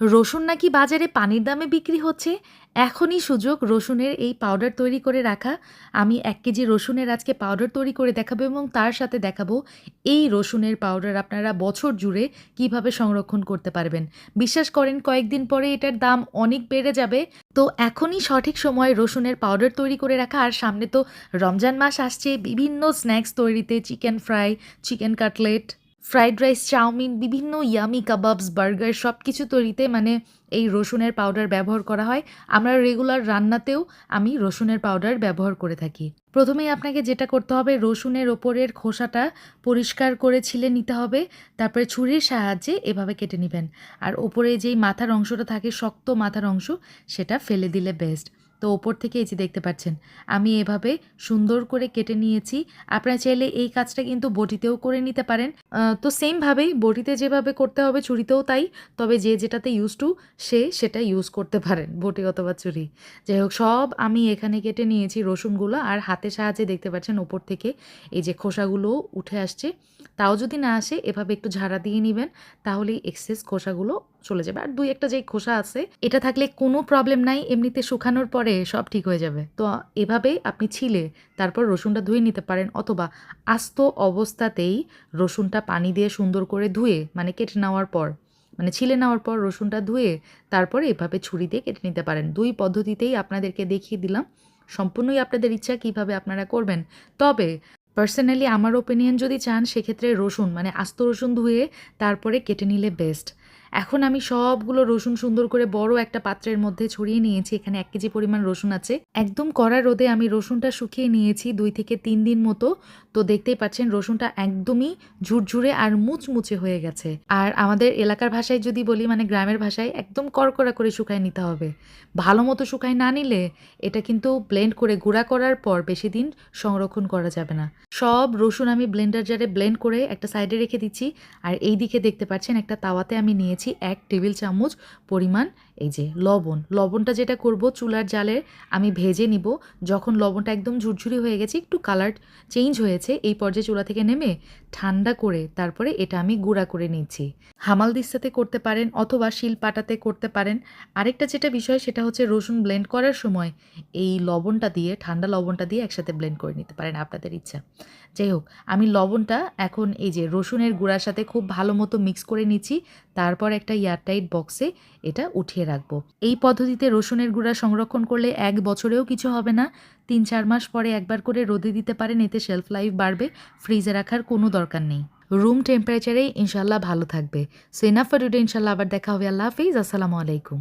রসুন নাকি বাজারে পানির দামে বিক্রি হচ্ছে? এখনই সুযোগ রসুনের এই পাউডার তৈরি করে রাখা। আমি এক কেজি রসুনের আজকে পাউডার তৈরি করে দেখাবো এবং তার সাথে দেখাবো এই রসুনের পাউডার আপনারা বছর জুড়ে কীভাবে সংরক্ষণ করতে পারবেন। বিশ্বাস করেন, কয়েকদিন পরে এটার দাম অনেক বেড়ে যাবে। তো এখনই সঠিক সময় রসুনের পাউডার তৈরি করে রাখা। আর সামনে তো রমজান মাস আসছে, বিভিন্ন স্ন্যাক্স তৈরিতে chicken fry, chicken cutlet fried rice chow mein বিভিন্ন ইয়ামি কাবাবস বার্গার সব কিছু তৈরিতে মানে এই রসুনের পাউডার ব্যবহার করা হয়। আমরা রেগুলার রান্নাতেও আমি রসুনের পাউডার ব্যবহার করে থাকি। প্রথমেই আপনাকে যেটা করতে হবে, রসুনের ওপরের খোসাটা পরিষ্কার করে ছিলে নিতে হবে, তারপরে ছুরির সাহায্যে এভাবে কেটে নেবেন। আর ওপরে যেই মাথার অংশটা থাকে, শক্ত মাথার অংশ, সেটা ফেলে দিলে বেস্ট তো ওপর থেকে এই যে দেখতে পাচ্ছেন, আমি এভাবে সুন্দর করে কেটে নিয়েছি। আপনারা চাইলে এই কাজটা কিন্তু বটিতেও করে নিতে পারেন। তো সেমভাবেই বটিতে যেভাবে করতে হবে ছুরিতেও তাই, তবে যে যেটাতে ইউজ টু সে সেটা ইউজ করতে পারেন বটি অথবা ছুরি যাই হোক, সব আমি এখানে কেটে নিয়েছি রসুনগুলো আর হাতের সাহায্যে দেখতে পাচ্ছেন ওপর থেকে এই যে খোসাগুলো উঠে আসছে। তাও যদি না আসে, এভাবে একটু ঝাড়া দিয়ে নেবেন তাহলেই এক্সেস খোসাগুলো চলে যাবে। আর দুই একটা যেই খোসা আছে, এটা থাকলে কোনো প্রবলেম নাই, এমনিতে শুকানোর পরে সব ঠিক হয়ে যাবে। তো এভাবেই আপনি ছিলে তারপর রসুনটা ধুয়ে নিতে পারেন, অথবা আস্ত অবস্থাতেই রসুনটা পানি দিয়ে সুন্দর করে ধুয়ে মানে কেটে নেওয়ার পর মানে ছিলে নেওয়ার পর রসুনটা ধুয়ে তারপরে এভাবে ছুরি দিয়ে কেটে নিতে পারেন। দুই পদ্ধতিতেই আপনাদেরকে দেখিয়ে দিলাম। সম্পূর্ণই আপনাদের ইচ্ছা কীভাবে আপনারা করবেন। তবে পার্সোনালি আমার ওপিনিয়ন যদি চান, সেক্ষেত্রে রসুন মানে আস্ত রসুন ধুয়ে তারপরে কেটে নিলে বেস্ট এখন আমি সবগুলো রসুন সুন্দর করে বড় একটা পাত্রের মধ্যে ছড়িয়ে নিয়েছি। এখানে এক কেজি পরিমাণ রসুন আছে। একদম কড়া রোদে আমি রসুনটা শুকিয়ে নিয়েছি দুই থেকে তিন দিন মতো। তো দেখতেই পাচ্ছেন, রসুনটা একদমই ঝুরঝুরে আর মুচমুচে হয়ে গেছে। আর আমাদের এলাকার ভাষায় যদি বলি মানে গ্রামের ভাষায় একদম কড়কড়া করে শুকায় নিতে হবে। ভালো মতো শুকায় না নিলে এটা কিন্তু ব্লেন্ড করে গুঁড়া করার পর বেশি দিন সংরক্ষণ করা যাবে না। সব রসুন আমি ব্লেন্ডার জারে ব্লেন্ড করে একটা সাইডে রেখে দিচ্ছি। আর এই দিকে দেখতে পাচ্ছেন, একটা তাওয়াতে আমি নিয়েছি। এক টেবিল চামচ পরিমাণ, এই যে লবণ। লবণটা যেটা করব চুলার জালে আমি ভেজে নিব। যখন লবণটা একদম ঝুরঝুরি হয়ে গেছে, একটু কালার চেঞ্জ হয়েছে, এই পর্যায়ে চুলা থেকে নেমে ঠান্ডা করে তারপরে এটা আমি গুঁড়া করে নিচ্ছি। হামাল দিস্তাতে করতে পারেন অথবা শিল পাটাতে করতে পারেন। আরেকটা যেটা বিষয়, সেটা হচ্ছে রসুন ব্লেন্ড করার সময় এই লবণটা দিয়ে, ঠান্ডা লবণটা দিয়ে একসাথে ব্লেন্ড করে নিতে পারেন আপনাদের ইচ্ছা। যাই হোক, আমি লবণটা এখন এই যে রসুনের গুঁড়ার সাথে খুব ভালো মতো মিক্স করে নিচ্ছি। তারপর একটা এয়ারটাইট বক্সে এটা উঠিয়ে রাখব। এই পদ্ধতিতে রসুনের গুঁড়া সংরক্ষণ করলে এক বছরেও কিছু হবে না। তিন চার মাস পরে একবার করে রোদে দিতে পারেন, এতে শেলফ লাইফ বাড়বে ফ্রিজে রাখার কোনো দরকার নেই। রুম টেম্পারেচারে ইনশাল্লাহ ভালো থাকবে। সো টুডে ইনশাল্লাহ আবার দেখা হবে। আল্লাহ হাফিজ, আসসালামু আলাইকুম।